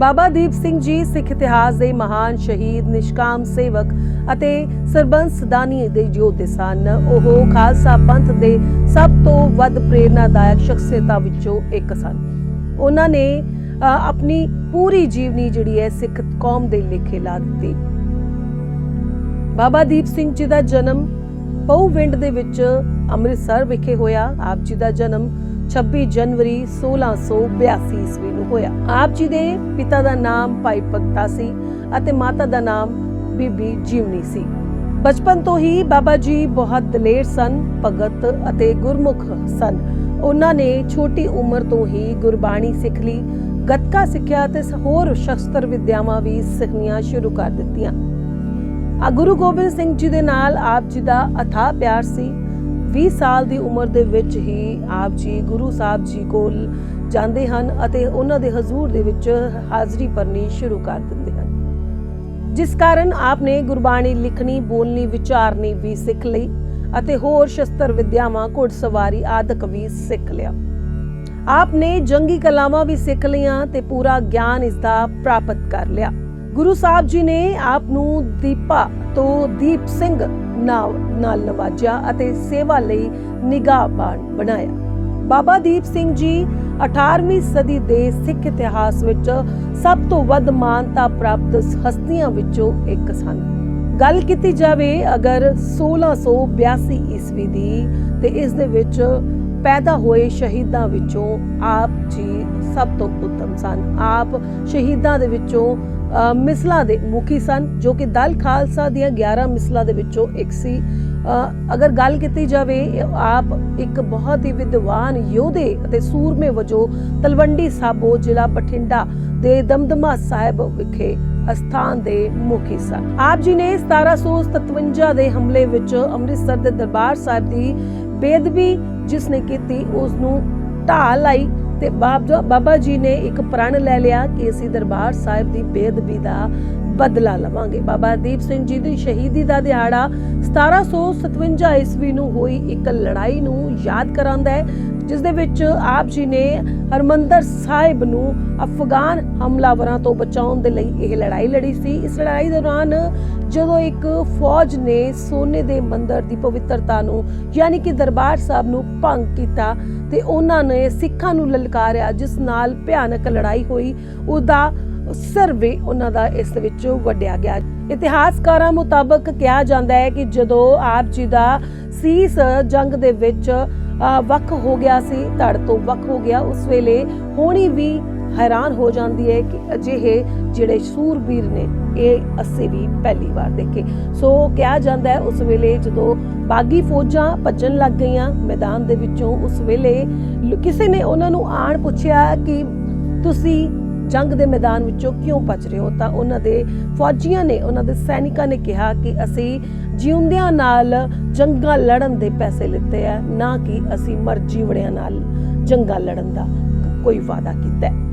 ਬਾਬਾ ਦੀਪ ਸਿੰਘ ਜੀ ਸਿੱਖ ਇਤਿਹਾਸ ਦੇ ਮਹਾਨ ਸ਼ਹੀਦ, ਨਿਸ਼ਕਾਮ ਸੇਵਕ ਅਤੇ ਸਰਬੰਸ ਦਾਨੀ ਦੇ ਯੋਧੇ ਸਨ। ਉਹ ਖਾਲਸਾ ਪੰਥ ਦੇ ਸਭ ਤੋਂ ਵੱਧ ਪ੍ਰੇਰਨਾਦਾਇਕ ਸ਼ਖਸੀਅਤਾਂ ਵਿੱਚੋਂ ਇੱਕ ਸਨ। ਉਹਨਾਂ ਨੇ ਆਪਣੀ ਪੂਰੀ ਜੀਵਨੀ ਜਿਹੜੀ ਹੈ ਸਿੱਖ ਕੌਮ ਦੇ ਲੇਖੇ ਲਾ ਦਿੱਤੀ। ਬਾਬਾ ਦੀਪ ਸਿੰਘ ਜੀ ਦਾ ਜਨਮ ਪਉਵਿੰਡ ਦੇ ਵਿੱਚ ਅੰਮ੍ਰਿਤਸਰ ਵਿਖੇ ਹੋਇਆ। ਆਪ ਜੀ ਦਾ ਜਨਮ 26 ਜਨਵਰੀ 1682 ਈਸਵੀ ਨੂੰ ਹੋਇਆ। ਆਪ ਜੀ ਦੇ ਪਿਤਾ ਦਾ ਨਾਮ ਭਾਈ ਭਗਤਾ ਸੀ ਅਤੇ ਮਾਤਾ ਦਾ ਨਾਮ ਬੀਬੀ ਜੀਵਨੀ ਸੀ। ਬਚਪਨ ਤੋਂ ਹੀ ਬਾਬਾ ਜੀ ਬਹੁਤ ਦਲੇਰ ਸਨ, ਭਗਤ ਅਤੇ ਗੁਰਮੁਖ ਸਨ। ਉਹਨਾਂ ਨੇ ਛੋਟੀ ਉਮਰ ਤੋਂ ਹੀ ਗੁਰਬਾਣੀ ਸਿੱਖ ਲਈ, ਗੱਤਕਾ ਸਿੱਖਿਆ ਤੇ ਹੋਰ ਸ਼ਸਤਰ ਵਿਦਿਆਵਾਂ ਵੀ ਸਿੱਖਣੀਆਂ ਸ਼ੁਰੂ ਕਰ ਦਿੱਤੀਆਂ। ਆ ਗੁਰੂ ਗੋਬਿੰਦ ਸਿੰਘ ਜੀ ਦੇ ਨਾਲ ਆਪ ਜੀ ਦਾ ਅਥਾਹ ਪਿਆਰ ਸੀ। 20 ਸਾਲ ਦੀ ਉਮਰ ਦੇ ਵਿੱਚ ਹੀ ਆਪ ਜੀ ਗੁਰੂ ਸਾਹਿਬ ਜੀ ਕੋਲ ਜਾਂਦੇ ਹਨ ਅਤੇ ਉਹਨਾਂ ਦੇ ਹਜ਼ੂਰ ਦੇ ਵਿੱਚ ਹਾਜ਼ਰੀ ਭਰਨੀ ਸ਼ੁਰੂ ਕਰ ਦਿੰਦੇ ਹਨ। ਜਿਸ ਕਾਰਨ ਆਪ ਨੇ ਗੁਰਬਾਣੀ ਲਿਖਣੀ, ਬੋਲਣੀ, ਵਿਚਾਰਨੀ ਵੀ ਸਿੱਖ ਲਈ ਅਤੇ ਹੋਰ ਸ਼ਸਤਰ ਵਿਦਿਆਵਾਂ, ਘੁੜਸਵਾਰੀ ਆਦਿਕ ਵੀ ਸਿੱਖ ਲਿਆ। ਆਪ ਨੇ ਜੰਗੀ ਕਲਾਵਾਂ ਵੀ ਸਿੱਖ ਲਈਆਂ ਤੇ ਪੂਰਾ ਗਿਆਨ ਇਸ ਦਾ ਪ੍ਰਾਪਤ ਕਰ ਲਿਆ। ਗੁਰੂ ਸਾਹਿਬ ਜੀ ਨੇ ਆਪ ਨੂੰ ਦੀਪਾ ਤੋਂ ਦੀਪ ਸਿੰਘ ਨਾਲ ਨਵਾਜਿਆ ਅਤੇ ਸੇਵਾ ਲਈ ਨਿਗਾਹਬਾਨ ਬਣਾਇਆ। ਬਾਬਾ ਦੀਪ ਸਿੰਘ ਜੀ 18ਵੀਂ ਸਦੀ ਦੇ ਸਿੱਖ ਇਤਿਹਾਸ ਵਿੱਚ ਸਭ ਤੋਂ ਵੱਧ ਮਾਨਤਾ ਪ੍ਰਾਪਤ ਹਸਤੀਆਂ ਵਿੱਚੋਂ ਇੱਕ ਸਨ। ਗੱਲ ਕੀਤੀ ਜਾਵੇ ਅਗਰ 1682 ਈਸਵੀ ਦੀ, ਤੇ ਇਸ ਦੇ ਵਿੱਚ ਪੈਦਾ ਹੋਏ ਸ਼ਹੀਦਾਂ ਵਿੱਚੋਂ ਆਪ ਜੀ ਸਭ ਤੋਂ ਉੱਤਮ ਸਨ। ਆਪ ਸ਼ਹੀਦਾਂ ਦੇ ਵਿੱਚੋਂ ਮਿਸਲਾਂ ਦੇ ਮੁਖੀ ਸਨ, ਜੋ ਕਿ ਦਲ ਖਾਲਸਾ ਦੀਆਂ 11 ਮਿਸਲਾਂ ਦੇ ਵਿੱਚੋਂ ਇੱਕ ਸੀ। ਅਗਰ ਗੱਲ ਕੀਤੀ ਜਾਵੇ, ਆਪ ਇੱਕ ਬਹੁਤ ਹੀ ਵਿਦਵਾਨ ਯੋਧੇ ਅਤੇ ਸੂਰਮੇ ਵਜੋਂ ਤਲਵੰਡੀ ਸਾਬੋ ਜ਼ਿਲ੍ਹਾ ਬਠਿੰਡਾ ਦੇ ਦਮਦਮਾ ਸਾਹਿਬ ਵਿਖੇ ਅਸਥਾਨ ਦੇ ਮੁਖੀ ਸਨ। ਆਪ ਜੀ ਨੇ 1757 ਦੇ ਹਮਲੇ ਵਿੱਚ ਅੰਮ੍ਰਿਤਸਰ ਦੇ ਦਰਬਾਰ ਸਾਹਿਬ ਦੀ ਬੇਦਬੀ ਜਿਸ ਨੇ ਕੀਤੀ, ਉਸ ਨੂੰ ਢਾਹ ਲਾਈ। ਤੇ ਬਾਬਾ ਜੀ ਨੇ ਇੱਕ ਪ੍ਰਣ ਲੈ ਲਿਆ ਕਿ ਅਸੀਂ ਦਰਬਾਰ ਸਾਹਿਬ ਦੀ ਬੇਅਦਬੀ ਦਾ ਬਦਲਾ ਲਵਾਂਗੇ। ਬਾਬਾ ਦੀਪ ਸਿੰਘ ਜੀ ਦੀ ਸ਼ਹੀਦੀ ਦਾ ਦਿਹਾੜਾ 1757 ਈਸਵੀ ਨੂੰ ਹੋਈ ਇੱਕ ਲੜਾਈ ਨੂੰ ਯਾਦ ਕਰਾਉਂਦਾ ਹੈ। ਜਿਸ ਦੇ ਵਿੱਚ ਆਪ ਜੀ ਨੇ ਹਰਮੰਦਰ ਸਾਹਿਬ ਨੂੰ ਅਫਗਾਨ ਹਮਲਾਵਰਾਂ ਤੋਂ ਬਚਾਉਣ ਦੇ ਲਈ ਇਹ ਲੜਾਈ ਲੜੀ ਸੀ। ਇਸ ਲੜਾਈ ਦੌਰਾਨ ਜਦੋਂ ਇੱਕ ਫੌਜ ਨੇ ਸੋਨੇ ਦੇ ਮੰਦਰ ਦੀ ਪਵਿੱਤਰਤਾ ਨੂੰ, ਯਾਨੀ ਕਿ ਦਰਬਾਰ ਸਾਹਿਬ ਨੂੰ ਭੰਗ ਕੀਤਾ ਤੇ ਉਹਨਾਂ ਨੇ ਸਿੱਖਾਂ ਨੂੰ ਲਲਕਾਰਿਆ, ਜਿਸ ਨਾਲ ਭਿਆਨਕ ਲੜਾਈ ਹੋਈ, ਉਹਦਾ ਸਿਰ ਉਹਨਾਂ ਦਾ ਇਸ ਵਿੱਚ ਵੱਢਿਆ ਗਿਆ। ਇਤਿਹਾਸਕਾਰਾਂ ਮੁਤਾਬਕ ਕਿਹਾ ਜਾਂਦਾ ਹੈ ਕਿ ਜਦੋਂ ਆਪ ਜੀ ਦਾ ਸੀਸ ਜੰਗ ਦੇ ਵਿੱਚ ਵੱਖ ਹੋ ਗਿਆ ਸੀ, ਧੜ ਤੋਂ ਵੱਖ ਹੋ ਗਿਆ। ਉਸ ਵੇਲੇ ਹੋਣੀ ਵੀ ਹੈਰਾਨ ਹੋ ਜਾਂਦੀ ਹੈ ਕਿ ਅਜਿਹੇ ਜਿਹੜੇ ਸੂਰਬੀਰ ਨੇ, ਇਹ ਅਸੀਂ ਵੀ ਪਹਿਲੀ ਵਾਰ ਦੇਖੇ। ਸੋ ਕਿਹਾ ਜਾਂਦਾ ਹੈ ਉਸ ਵੇਲੇ ਜਦੋਂ ਬਾਗੀ ਫੌਜਾਂ ਭੱਜਣ ਲੱਗ ਗਈਆਂ ਮੈਦਾਨ ਦੇ ਵਿੱਚੋਂ, ਉਸ ਵੇਲੇ ਕਿਸੇ ਨੇ ਉਹਨਾਂ ਨੂੰ ਆਣ ਪੁੱਛਿਆ ਕਿ ਤੁਸੀਂ ਜੰਗ ਦੇ ਮੈਦਾਨ ਵਿੱਚੋਂ ਕਿਉਂ ਭੱਜ ਰਹੇ ਹੋ? ਤਾਂ ਉਹਨਾਂ ਦੇ ਫੌਜੀਆਂ ਨੇ, ਉਹਨਾਂ ਦੇ ਸੈਨਿਕਾਂ ਨੇ ਕਿਹਾ ਕਿ ਅਸੀਂ ਜਿਉਂਦਿਆਂ ਨਾਲ ਜੰਗਾਂ ਲੜਨ ਦੇ ਪੈਸੇ ਲਿੱਤੇ ਆ ਨਾ ਕਿ ਅਸੀਂ ਮਰ ਜੀਵੜਿਆਂ ਨਾਲ ਜੰਗਾਂ ਲੜਨ ਦਾ ਕੋਈ ਵਾਅਦਾ ਕੀਤਾ ਹੈ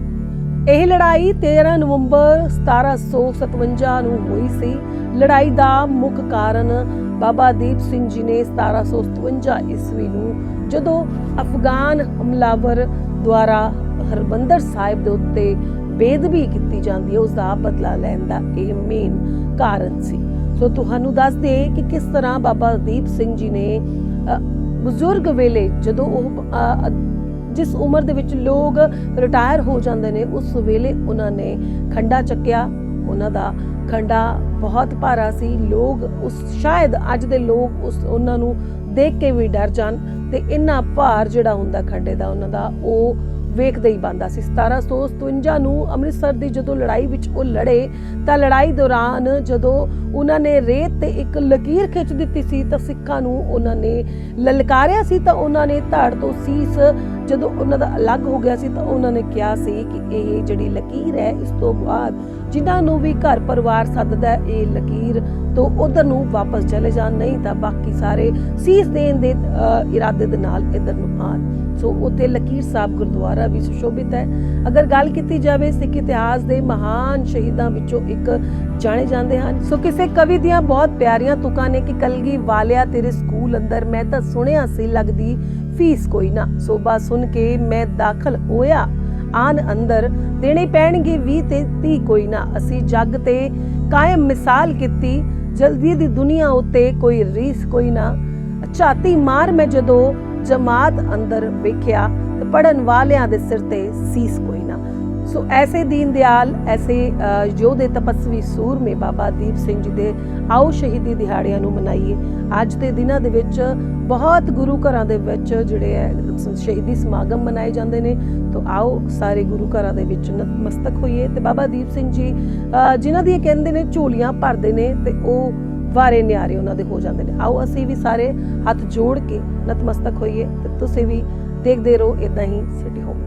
ਇਹ ਲੜਾਈ 13 ਨਵੰਬਰ 1757 ਨੂੰ ਹੋਈ ਸੀ। ਲੜਾਈ ਦਾ ਮੁੱਖ ਕਾਰਨ ਬਾਬਾ ਦੀਪ ਸਿੰਘ ਜੀ ਨੇ 1757 ਈਸਵੀ ਨੂੰ ਜਦੋਂ ਅਫਗਾਨ ਹਮਲਾਵਰ ਦੁਆਰਾ ਹਰਬੰਦਰ ਸਾਹਿਬ ਦੇ ਉੱਤੇ ਬੇਦਬੀ ਕੀਤੀ ਜਾਂਦੀ ਹੈ ਉਸ ਦਾ ਬਦਲਾ ਲੈਣ ਦਾ ਇਹ ਮੇਨ ਕਾਰਨ ਸੀ। ਸੋ ਤੁਹਾਨੂੰ ਦੱਸ ਦੇ ਕਿ ਕਿਸ ਤਰ੍ਹਾਂ ਬਾਬਾ ਦੀਪ ਸਿੰਘ ਜੀ ਨੇ ਬਜ਼ੁਰਗ ਵੇਲੇ ਜਦੋਂ ਉਹ ਜਿਸ ਉਮਰ ਦੇ ਵਿੱਚ ਲੋਕ ਰਿਟਾਇਰ ਹੋ ਜਾਂਦੇ ਨੇ, ਉਸ ਵੇਲੇ ਉਹਨਾਂ ਨੇ ਖੰਡਾ ਚੱਕਿਆ। ਉਹਨਾਂ ਦਾ ਖੰਡਾ ਬਹੁਤ ਭਾਰਾ ਸੀ। ਲੋਕ ਉਸ, ਸ਼ਾਇਦ ਅੱਜ ਦੇ ਲੋਕ ਉਸ, ਉਹਨਾਂ ਨੂੰ ਦੇਖ ਕੇ ਵੀ ਡਰ ਜਾਣ ਤੇ ਇੰਨਾ ਭਾਰ ਜਿਹੜਾ ਹੁੰਦਾ ਖੰਡੇ ਦਾ, ਉਹਨਾਂ ਦਾ, ਉਹ ਵੇਖਦੇ ਹੀ ਬੰਦਾ ਸੀ। 1757 ਨੂੰ ਅੰਮ੍ਰਿਤਸਰ ਦੀ ਜਦੋਂ ਲੜਾਈ ਵਿੱਚ ਉਹ ਲੜੇ, ਤਾਂ ਲੜਾਈ ਦੌਰਾਨ ਜਦੋਂ ਉਹਨਾਂ ਨੇ ਰੇਤ ਤੇ ਇੱਕ ਲਕੀਰ ਖਿੱਚ ਦਿੱਤੀ ਸੀ, ਤਾਂ ਸਿੱਖਾਂ ਨੂੰ ਉਹਨਾਂ ਨੇ ਲਲਕਾਰਿਆ ਸੀ, ਤਾਂ ਉਹਨਾਂ ਨੇ ਧੜ ਤੋਂ ਸੀਸ ਜਦੋਂ ਉਹਨਾਂ ਦਾ ਅਲੱਗ ਹੋ ਗਿਆ ਸੀ ਤਾਂ ਉਹਨਾਂ ਨੇ ਕਿਹਾ ਸੀ ਕਿ ਇਹ ਜਿਹੜੀ ਲਕੀਰ ਹੈ, ਇਸ ਤੋਂ ਬਾਅਦ ਜਿਨ੍ਹਾਂ ਨੂੰ ਵੀ ਘਰ ਪਰਿਵਾਰ ਸੱਦਦਾ ਇਹ ਲਕੀਰ ਤੋਂ ਉਧਰ ਨੂੰ ਵਾਪਸ ਚਲੇ ਜਾਣ, ਨਹੀਂ ਤਾਂ ਬਾਕੀ ਸਾਰੇ ਸੀਸ ਦੇਣ ਦੇ ਇਰਾਦੇ ਦੇ ਨਾਲ ਇਧਰ ਨੂੰ ਆਣ ਸੋ ਉੱਥੇ ਲਕੀਰ ਸਾਹਿਬ ਗੁਰਦੁਆਰਾ ਵੀ ਸੁਸ਼ੋਭਿਤ ਹੈ। ਅਗਰ ਗੱਲ ਕੀਤੀ ਜਾਵੇ ਸਿੱਖ ਇਤਿਹਾਸ ਦੇ ਮਹਾਨ ਸ਼ਹੀਦਾਂ ਵਿੱਚੋਂ ਇੱਕ ਜਾਣੇ ਜਾਂਦੇ ਹਨ। ਸੋ ਕਿਸੇ ਕਵੀ ਦੀਆਂ ਬਹੁਤ ਪਿਆਰੀਆਂ ਤੁਕਾਂ ਨੇ ਕਿ, ਕਲਗੀ ਵਾਲਿਆ, ਤੇਰੇ ਸਕੂਲ ਅੰਦਰ ਮੈਂ ਤਾਂ ਸੁਣਿਆ ਸੀ ਲੱਗਦੀ ਫੀਸ ਕੋਈ ਨਾ। ਸੋਭਾ ਸੁਣ ਕੇ ਮੈਂ ਦਾਖਲ ਹੋਇਆ। ਆਨ ਅੰਦਰ ਦੇਣੇ ਪੈਣਗੇ 20 ਤੇ 30 ਕੋਈ ਨਾ। ਅਸੀਂ ਜੱਗ ਤੇ ਕਾਇਮ ਮਿਸਾਲ ਕੀਤੀ। ਜਲਦੀ ਦੀ ਦੁਨੀਆ ਉਤੇ ਕੋਈ ਰੀਸ ਕੋਈ ਨਾ। ਝਾਤੀ ਮਾਰ ਮੈਂ ਜਦੋਂ ਜਮਾਤ ਅੰਦਰ ਵੇਖਿਆ ਤੇ ਪੜਨ ਵਾਲਿਆਂ ਦੇ ਸਿਰ ਤੇ ਸੀਸ ਕੋਈ ਨਾ ਸੋ ਐਸੇ ਦੀਨ ਦਿਆਲ ਐਸੇ ਯੋਧੇ ਤਪਸਵੀ ਸੂਰਮੇ ਬਾਬਾ ਦੀਪ ਸਿੰਘ ਜੀ ਦੇ ਆਓ ਸ਼ਹੀਦੀ ਦਿਹਾੜਿਆਂ ਨੂੰ ਮਨਾਈਏ। ਅੱਜ ਦੇ ਦਿਨਾਂ ਦੇ ਵਿੱਚ ਬਹੁਤ ਗੁਰੂ ਘਰਾਂ ਦੇ ਵਿੱਚ ਜਿਹੜੇ ਹੈ ਸ਼ਹੀਦੀ ਸਮਾਗਮ ਮਨਾਏ ਜਾਂਦੇ ਨੇ। ਤਾਂ ਆਓ ਸਾਰੇ ਗੁਰੂ ਘਰਾਂ ਦੇ ਵਿੱਚ ਨਤਮਸਤਕ ਹੋਈਏ। ਤੇ ਬਾਬਾ ਦੀਪ ਸਿੰਘ ਜੀ ਅ, ਜਿਨ੍ਹਾਂ ਦੀ ਇਹ ਕਹਿੰਦੇ ਨੇ ਝੋਲੀਆਂ ਭਰਦੇ ਨੇ ਤੇ ਉਹ ਵਾਰੇ ਨਿਆਰੇ ਉਹਨਾਂ ਦੇ ਹੋ ਜਾਂਦੇ ਨੇ। ਆਓ ਅਸੀਂ ਵੀ ਸਾਰੇ ਹੱਥ ਜੋੜ ਕੇ ਨਤਮਸਤਕ ਹੋਈਏ ਤੇ ਤੁਸੀਂ ਵੀ ਦੇਖਦੇ ਰਹੋ ਇਦਾਂ ਹੀ ਸਿਟੀ ਹੋਮ